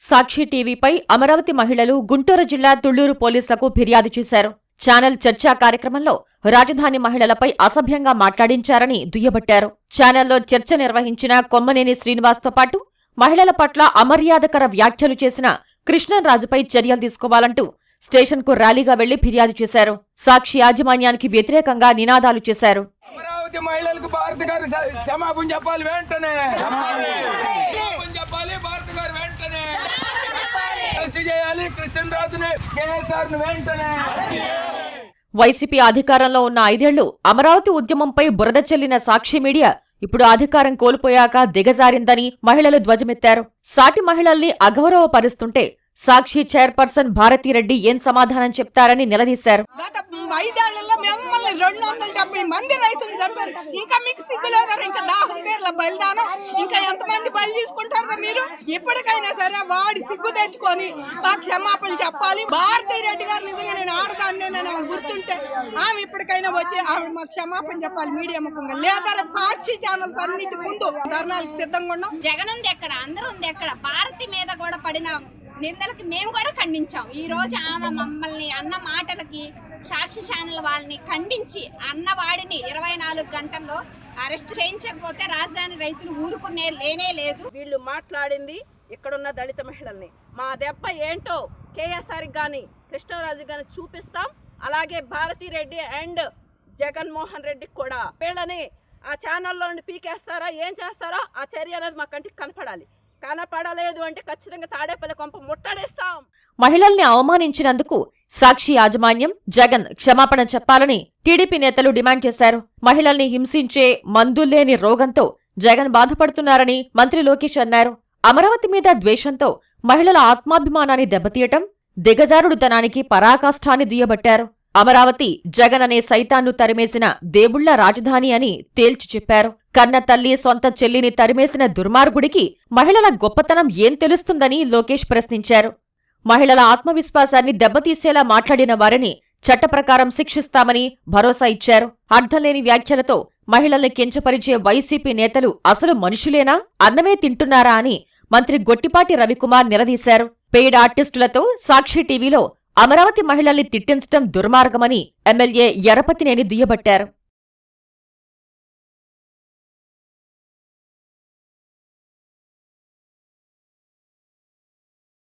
సాక్షి టీవీపై అమరావతి మహిళలు గుంటూరు జిల్లా తుళ్ళూరు పోలీసులకు ఫిర్యాదు చేశారు. ఛానల్ చర్చా కార్యక్రమంలో రాజధాని మహిళలపై అసభ్యంగా మాట్లాడించారని దుయ్యబట్టారు. ఛానల్లో చర్చ నిర్వహించిన కొమ్మనేని శ్రీనివాస్తో పాటు మహిళల పట్ల అమర్యాదకర వ్యాఖ్యలు చేసిన కృష్ణరాజుపై చర్యలు తీసుకోవాలంటూ స్టేషన్కు ర్యాలీగా వెళ్ళి ఫిర్యాదు చేశారు. సాక్షి యాజమాన్యానికి వ్యతిరేకంగా నినాదాలు చేశారు. అమరావతి మహిళలకు భారత గారు క్షమాపణ చెప్పాలి వెంటనే క్షమాపణ చెప్పాలి భారత్ గారు వెంటనే కేఎస్ఆర్ వెంటనే. వైసీపీ అధికారంలో ఉన్న ఐదేళ్ళు అమరావతి ఉద్యమంపై బురద చెల్లిన సాక్షి మీడియా ఇప్పుడు అధికారం కోల్పోయాక దిగజారిందని మహిళలు ధ్వజమెత్తారు. సాటి మహిళల్ని అగౌరవపరుస్తుంటే సాక్షి చైర్పర్సన్ భారతీరెడ్డి ఏం సమాధానం చెప్తారని నిలదీశారు. గత ఐదేళ్ళలో మిమ్మల్ని రెండు వందల డెబ్బై మంది రైతులు చంపారు. ఇంకా మీకు సిగ్గు లేదా ఇంకా దాహం పేర్ల బలిదానం ఇంకా ఎంతమంది బలి తీసుకుంటారా మీరు? ఇప్పటికైనా సరే వాడి సిగ్గు తెచ్చుకొని మా క్షమాపణ చెప్పాలి. భారతీ రెడ్డి గారు నిజంగా నేను ఆడదాన్ని నేను ఆమె గుర్తుంటే ఆమె ఇప్పటికైనా వచ్చి ఆమె క్షమాపణ చెప్పాలి మీడియా ముఖంగా. లేదా రేపు సాక్షి ఛానల్స్ అన్నిటి ముందు ధర్నాలకు సిద్ధంగా ఉన్నాం. జగన్ ఉంది ఎక్కడ? అందరూ ఉంది ఎక్కడ? భారతి మీద కూడా పడిన నిందలకి మేము కూడా ఖండించాం. ఈ రోజు ఆమె మమ్మల్ని అన్న మాటలకి సాక్షి ఛానల్ వాళ్ళని ఖండించి అన్న వాడిని ఇరవై నాలుగు గంటల్లో అరెస్ట్ చేయించకపోతే రాజధాని రైతులు ఊరుకునే లేనే లేదు. వీళ్ళు మాట్లాడింది ఇక్కడున్న దళిత మహిళల్ని. మా దెబ్బ ఏంటో కేఎస్ఆర్ కానీ కృష్ణరాజు కానీ చూపిస్తాం. అలాగే భారతీ రెడ్డి అండ్ జగన్మోహన్ రెడ్డి కూడా. వీళ్ళని ఆ ఛానల్లో నుండి పీకేస్తారా ఏం చేస్తారో ఆ చర్య అనేది మా కంటికి కనపడాలి. కనపడలేదు అంటే ఖచ్చితంగా తాడేపల్లి కొంప ముట్టడేస్తాం. మహిళల్ని అవమానించినందుకు సాక్షి యాజమాన్యం జగన్ క్షమాపణ చెప్పాలని టీడీపీ నేతలు డిమాండ్ చేశారు. మహిళల్ని హింసించే మందులేని రోగంతో జగన్ బాధపడుతున్నారని మంత్రి లోకేష్ అన్నారు. అమరావతి మీద ద్వేషంతో మహిళల ఆత్మాభిమానాన్ని దెబ్బతీయటం దిగజారుడుతనానికి పరాకాష్ఠాన్ని దుయ్యబట్టారు. అమరావతి జగన్ అనే సైతాన్ను తరిమేసిన దేవుళ్ళ రాజధాని అని తేల్చి చెప్పారు. కన్న తల్లి సొంత చెల్లిని తరిమేసిన దుర్మార్గుడికి మహిళల గొప్పతనం ఏం తెలుస్తుందని లోకేష్ ప్రశ్నించారు. మహిళల ఆత్మవిశ్వాసాన్ని దెబ్బతీసేలా మాట్లాడిన వారిని చట్టప్రకారం శిక్షిస్తామని భరోసా ఇచ్చారు. అర్థంలేని వ్యాఖ్యలతో మహిళల్ని కించపరిచే వైసీపీ నేతలు అసలు మనుషులేనా? అన్నమే తింటున్నారా అని మంత్రి గొట్టిపాటి రవికుమార్ నిలదీశారు. పెయిడ్ ఆర్టిస్టులతో సాక్షి టీవీలో అమరావతి మహిళల్ని తిట్టించడం దుర్మార్గమని ఎమ్మెల్యే ఎరపతినేని దుయ్యబట్టారు.